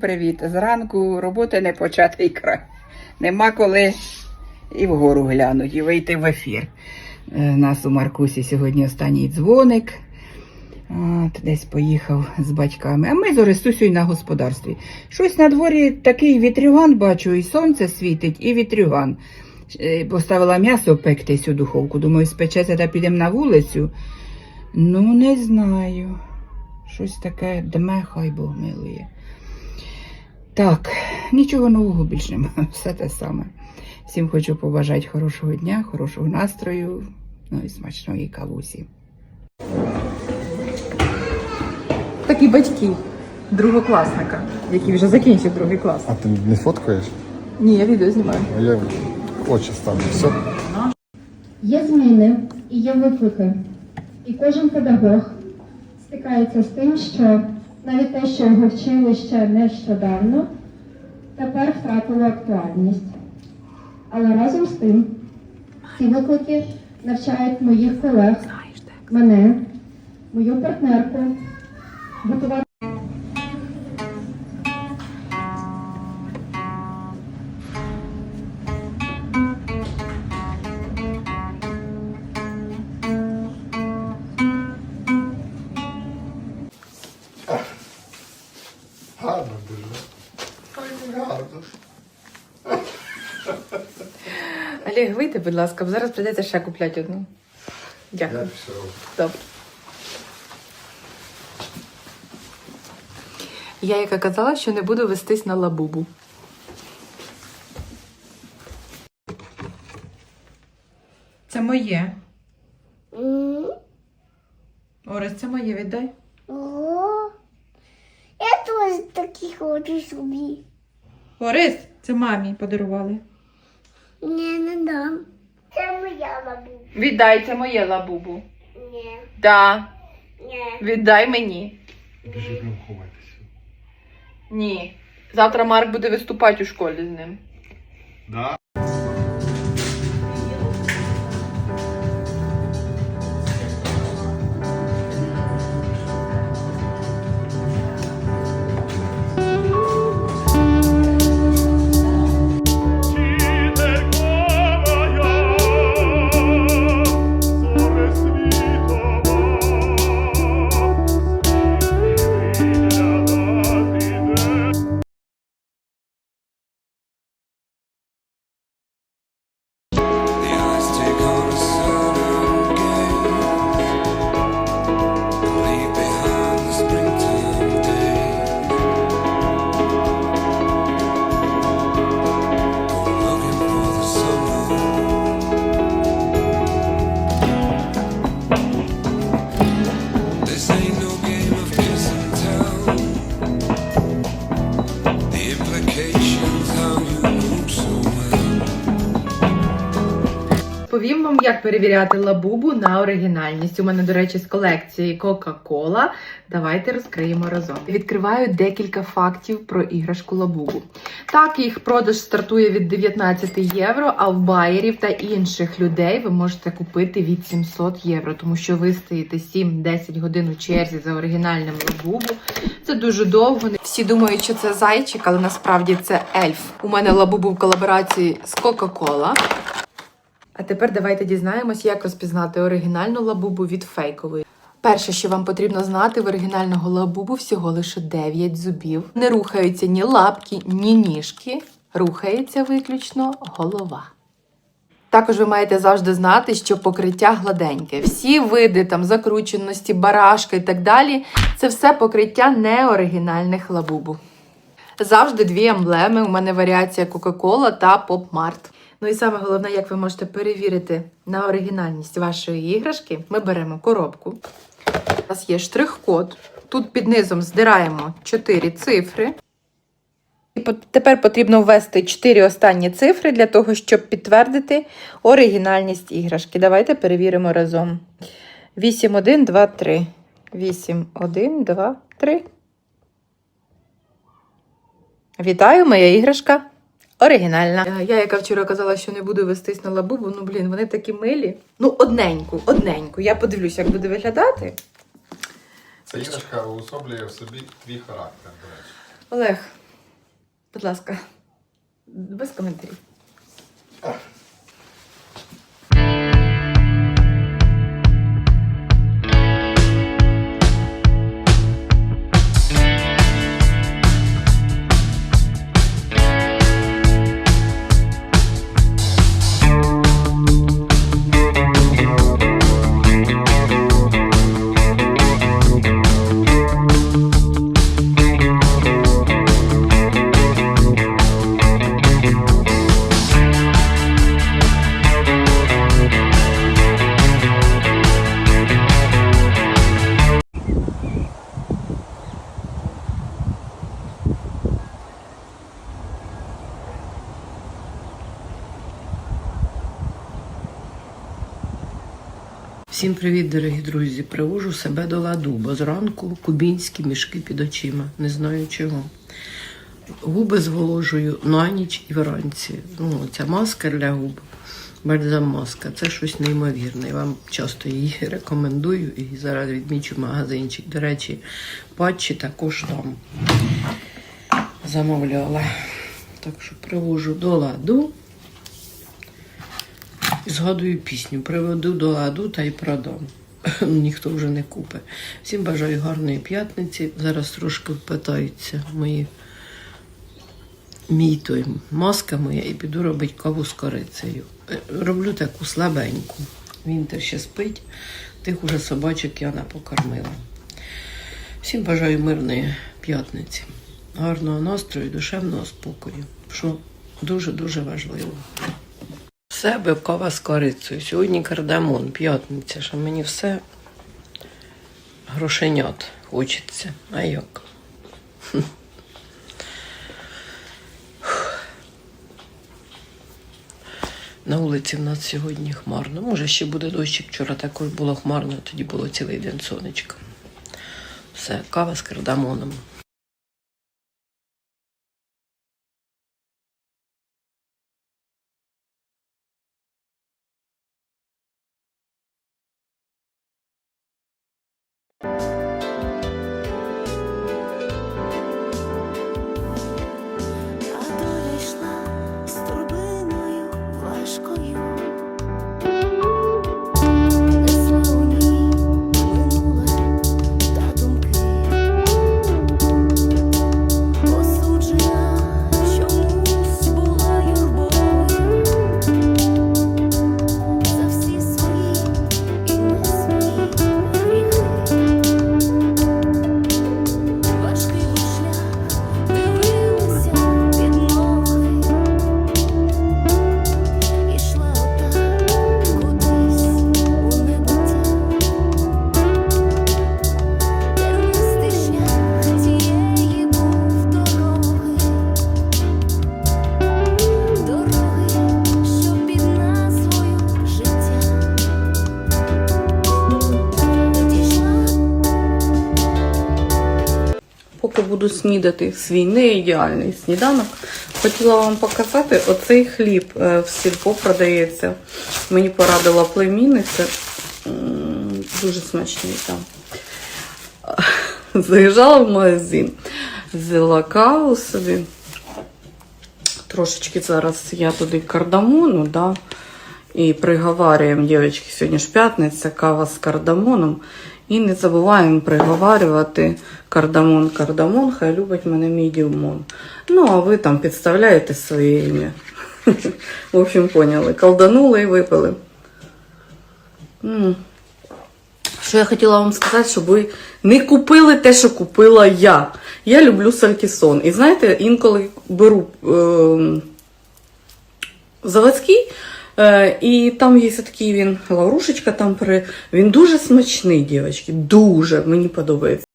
Привіт. Зранку роботи не початий край. Нема коли і вгору глянуть, і вийти в ефір. Е, У нас у Маркусі сьогодні останній дзвоник. От, десь поїхав з батьками. А ми з Орестусею на господарстві. Щось на дворі такий вітрюган бачу, і сонце світить, і вітрюган. Е, Поставила м'ясо пектись у духовку. Думаю, спечеться та підемо на вулицю. Ну, не знаю. Щось таке дме, хай Бог милує. Так, нічого нового більше немає, все те саме. Всім хочу побажати хорошого дня, хорошого настрою, ну і смачної кавусі. Такі батьки другокласника, який вже закінчив другий клас. А ти не фоткаєш? Ні, я відео знімаю. А я очі ставлю. Все. Є зміни і є виклики. І кожен педагог стикається з тим, що навіть те, що його вчили ще нещодавно, тепер втратило актуальність. Але разом з тим ці виклики навчають моїх колег, мене, мою партнерку, готувати. Олег, вийди, будь ласка, бо зараз прийдеться ще купляти одну. Я Дякую. пішов. Добре. Я яка казала, що не буду вестись на лабубу. Це моє. Орес, це моє віддай. О, я теж такі хочу собі. Орес, це мамі подарували. Ні, не дам. Це моя бабуся. Віддай, це моє лабубу. Ні, Да. ні. Віддай мені. Біжи прям ховатися. Ні. Завтра Марк буде виступати у школі з ним. Да? Як перевіряти лабубу на оригінальність. У мене, до речі, з колекції Coca-Cola. Давайте розкриємо разом. Відкриваю декілька фактів про іграшку лабубу. Так, їх продаж стартує від 19 євро, а в байерів та інших людей ви можете купити від 700 євро, тому що ви стоїте 7-10 годин у черзі за оригінальним лабубу. Це дуже довго. Всі думають, що це зайчик, але насправді це ельф. У мене лабубу в колаборації з Coca-Cola. А тепер давайте дізнаємось, як розпізнати оригінальну лабубу від фейкової. Перше, що вам потрібно знати, в оригінального лабубу всього лише 9 зубів. Не рухаються ні лапки, ні ніжки. Рухається виключно голова. Також ви маєте завжди знати, що покриття гладеньке. Всі види там закрученості, барашка і так далі це все покриття неоригінальних лабубу. Завжди дві емблеми. У мене варіація Coca-Cola та Mart. Ну і саме головне, як ви можете перевірити на оригінальність вашої іграшки, ми беремо коробку. У нас є штрих-код. Тут під низом здираємо 4 цифри. І тепер потрібно ввести 4 останні цифри для того, щоб підтвердити оригінальність іграшки. Давайте перевіримо разом. 8, 1, 2, 3. 8, 1, 2, 3. Вітаю, моя іграшка. Оригінальна. Е, Я, яка вчора казала, що не буду вестись на лабубу, ну блін, вони такі милі. Ну, одненьку, одненьку. Я подивлюсь, як буде виглядати. Ця іграшка уособлює в собі твій характер, до речі. Олег, Будь ласка, без коментарів. Всім привіт, дорогі друзі! Привожу себе до ладу, бо зранку кубінські мішки під очима. Не знаю чого. Губи зволожую на ніч і вранці. Ну, ця маска для губ, бальзам маска, це щось неймовірне. Я вам часто її рекомендую і зараз відмічу магазинчик. До речі, патчі також там замовляла. Так що привожу до ладу. Згадую пісню, приведу до ладу та й продам. Ніхто вже не купить. Всім бажаю гарної п'ятниці. Зараз трошки впитаються мої мій той маска моя і піду робити каву з корицею. Е, Роблю таку слабеньку. Він теж ще спить, тих уже собачок я покормила. Всім бажаю мирної п'ятниці, гарного настрою, душевного спокою, що дуже-дуже важливо. В себе з корицею. Сьогодні кардамон, п'ятниця, що мені все грошенят хочеться. А як? На вулиці в нас сьогодні хмарно. Може, ще буде дощик. Вчора також було хмарно, тоді було цілий день сонечко. Все, кава з кардамоном. Буду снідати свій неідеальний сніданок, хотіла вам показати оцей хліб е, в сільпо продається. Мені порадила племінниця. Дуже смачний там. Заїжджала в магазин, взяла каву собі. Трошечки зараз я туди кардамону, да, і приговарюємо, дівчатки, сьогодні ж п'ятниця, кава з кардамоном. І не забуваємо приговарювати кардамон, кардамон, хай любить мене мій дівмон. Ну, а ви там підставляєте своє ім'я. В общем, поняли. Колданули і випили. Що я хотіла вам сказати, щоб ви не купили те, що купила я. Я люблю салькісон. І знаєте, інколи беру е, заводський, і там є такий він, лаврушечка там при. Він дуже смачний, дівчатки. Дуже мені подобається.